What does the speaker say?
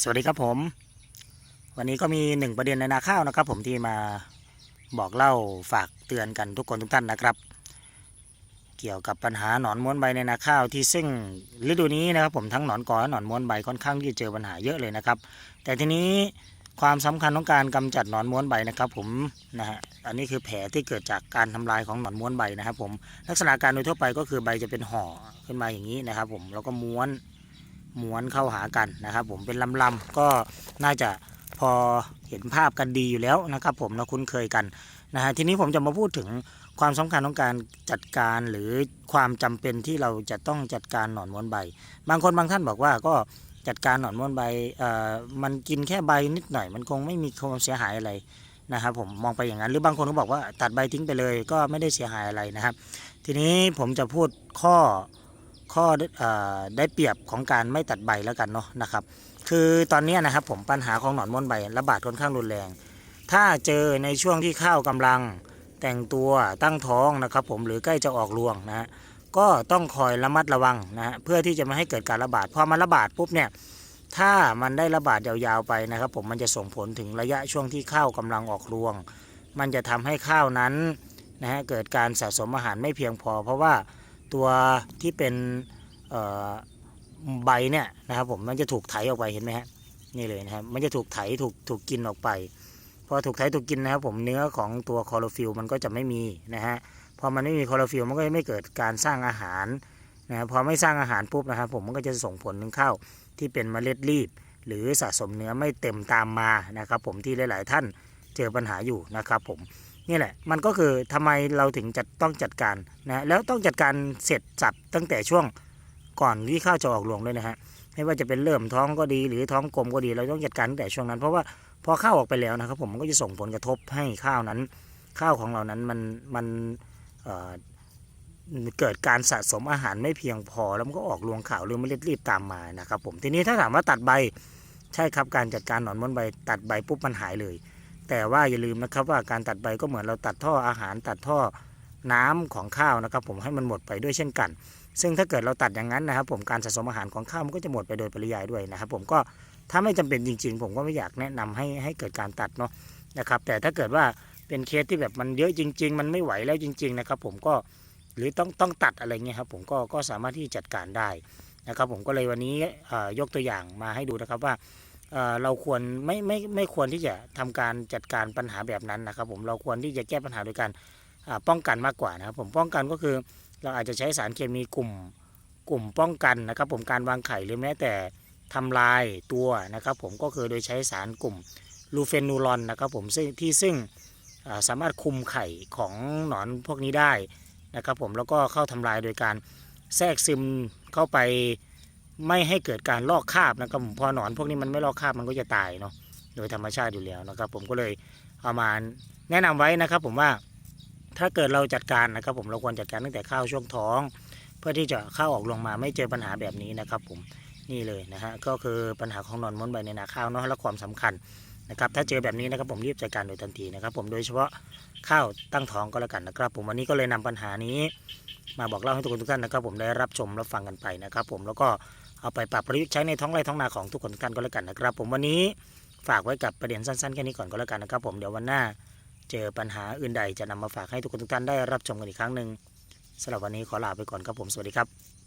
สวัสดีครับผม วันนี้ก็มีหนึ่งประเด็นในนาข้าวนะครับ ผมที่มาบอกเล่าฝากเตือนกันทุกคนทุกท่านนะครับ เกี่ยวกับปัญหาหนอนม้วนใบในนาข้าวที่ซึ่งฤดูนี้นะครับ ผมทั้งหนอนกอและหนอนม้วนใบค่อนข้างที่จะเจอปัญหาเยอะเลยนะครับ แต่ทีนี้ความสำคัญของการกำจัดหนอนม้วนใบนะครับ ผมนะฮะอันนี้คือแผลที่เกิดจากการทำลายของหนอนม้วนใบนะครับ ผมลักษณะการโดยทั่วไปก็คือใบจะเป็นห่อขึ้นมาอย่างนี้นะครับ ผมแล้วก็ม้วน ม้วนเข้าหากันนะครับ ผมเป็นลำๆก็น่าจะพอเห็นภาพกันดีอยู่แล้วนะครับ ผมเราคุ้นเคยกันนะฮะทีนี้ผมจะมาพูดถึงความสำคัญของการจัดการหรือความจำเป็นที่เราจะต้องจัดการหนอนม้วนใบ บางคนบางท่านบอกว่าก็จัดการหนอนม้วนใบเอ่อมันกินแค่ใบนิดหน่อย มันคงไม่มีความเสียหายอะไรนะครับผมมองไปอย่างนั้น หรือบางคนก็บอกว่าตัดใบทิ้งไปเลยก็ไม่ได้เสียหายอะไรนะครับ ทีนี้ผมจะพูดข้อ ข้ออได้เปรียบของการไม่ตัดใบแล้วกันเนาะนะครับ คือตอนนี้นะครับผมปัญหาของหนอนม้วนใบระบาดค่อนข้างรุนแรง ถ้าเจอในช่วงที่ข้าวกำลังแต่งตัวตั้งท้องนะครับผมหรือใกล้จะออกรวงนะฮะก็ต้องคอยระมัดระวังนะเพื่อที่จะไม่ให้เกิดการระบาดพอมันระบาดปุ๊บเนี่ยถ้ามันได้ระบาดยาวๆไปนะครับ ผมมันจะส่งผลถึงระยะช่วงที่ข้าวกำลังออกรวง มันจะทำให้ข้าวนั้นนะฮะเกิดการสะสมอาหารไม่เพียงพอ เพราะว่า ตัวที่เป็นใบเนี่ยนะครับผมมันจะถูกไถออกไปเห็นไหมฮะนี่เลยนะครับมันจะถูกไถถูกถูกกินออกไปพอถูกไถถูกกินนะครับผมเนื้อของตัวคลอโรฟิลมันก็จะไม่มีนะฮะพอมันไม่มีคลอโรฟิลมันก็จะไม่เกิดการสร้างอาหารนะพอไม่สร้างอาหารปุ๊บนะครับผมมันก็จะส่งผลถึงข้าวที่เป็นเมล็ดรีบ หรือสะสมเนื้อไม่เต็มตามมานะครับผมที่หลาย ๆ ท่านเจอปัญหาอยู่นะครับผม นี่แหละ มันก็คือทำไมเราถึงจะต้องจัดการนะแล้วต้องจัดการเสร็จสับตั้งแต่ช่วงก่อนที่ข้าวจะออกรวงด้วยนะฮะไม่ว่าจะเป็นเริ่มท้องก็ดี หรือท้องกลมก็ดี เราต้องจัดการตั้งแต่ช่วงนั้น เพราะว่าพอข้าวออกไปแล้วนะครับผมมันก็จะส่งผลกระทบให้ข้าวนั้น ข้าวของเรานั้นมันมันเเกิดการสะสมอาหารไม่เพียงพอ แล้วมันก็ออกรวงขาวหรือเมล็ดรีบตามมานะครับผมทีนี้ถ้าถามว่าตัดใบใช่ครับการจัดการหนอนม้วนใบตัดใบปุ๊บมันหายเลย แต่ว่าอย่าลืมนะครับว่าการตัดใบก็เหมือนเราตัดท่ออาหารตัดท่อน้ำของข้าวนะครับ ผมให้มันหมดไปด้วยเช่นกัน ซึ่งถ้าเกิดเราตัดอย่างนั้นนะครับ ผมการสะสมอาหารของข้าวมันก็จะหมดไปโดยปริยายด้วยนะครับ ผมก็ถ้าไม่จำเป็นจริง ๆ ผมก็ไม่อยากแนะนำให้ให้เกิดการตัดเนาะนะครับ แต่ถ้าเกิดว่าเป็นเคสที่แบบมันเยอะจริง ๆ มันไม่ไหวแล้วจริง ๆ นะครับ ผมก็หรือต้องต้องตัดอะไรเงี้ยครับ ผมก็ก็สามารถที่จัดการได้นะครับ ผมก็เลยวันนี้ยกตัวอย่างมาให้ดูนะครับว่า เราควรไม่ไม่ไม่ควรที่จะทำการจัดการปัญหาแบบนั้นนะครับ ผมเราควรที่จะแก้ปัญหาโดยการป้องกันมากกว่านะครับ ผมป้องกันก็คือเราอาจจะใช้สารเคมีกลุ่มกลุ่มป้องกันนะครับ ผมการวางไข่หรือแม้แต่ทำลายตัวนะครับ ผมก็คือโดยใช้สารกลุ่มลูเฟนูรอนนะครับ ผมซึ่งที่ซึ่งสามารถคุมไข่ของหนอนพวกนี้ได้นะครับ ผมแล้วก็เข้าทำลายโดยการแทรกซึมเข้าไป ไม่ให้เกิดการลอกคราบนะครับผมพอหนอนพวกนี้มันไม่ลอกคราบมันก็จะตายเนาะโดยธรรมชาติอยู่แล้วนะครับ ผมก็เลยเอามาแนะนำไว้นะครับ ผมว่าถ้าเกิดเราจัดการนะครับ ผมเราควรจัดการตั้งแต่ข้าวช่วงท้อง เพื่อที่จะเข้าออกลงมาไม่เจอปัญหาแบบนี้นะครับ ผมนี่เลยนะฮะก็คือปัญหาของหนอนม้วนใบในนาข้าวเนาะและความสำคัญนะครับ ถ้าเจอแบบนี้นะครับ ผมรีบจัดการโดยทันทีนะครับ ผมโดยเฉพาะข้าวตั้งท้องก็แล้วกันนะครับ ผมวันนี้ก็เลยนำปัญหานี้ มาบอกเล่าให้ทุกคนทุกท่านนะครับ ผมได้รับชมรับฟังกันไปนะครับ ผมแล้วก็ เอาไปปรับประยุกต์ใช้ในท้องไร่ท้องนาของทุกคนทุกท่านก็แล้วกันนะครับ ผมวันนี้ฝากไว้กับประเด็นสั้นๆแค่นี้ก่อนก็แล้วกันนะครับ ผมเดี๋ยววันหน้าเจอปัญหาอื่นใดจะนำมาฝากให้ทุกคนทุกท่านได้รับชมกันอีกครั้งหนึ่งสำหรับวันนี้ขอลาไปก่อนครับผมสวัสดีครับ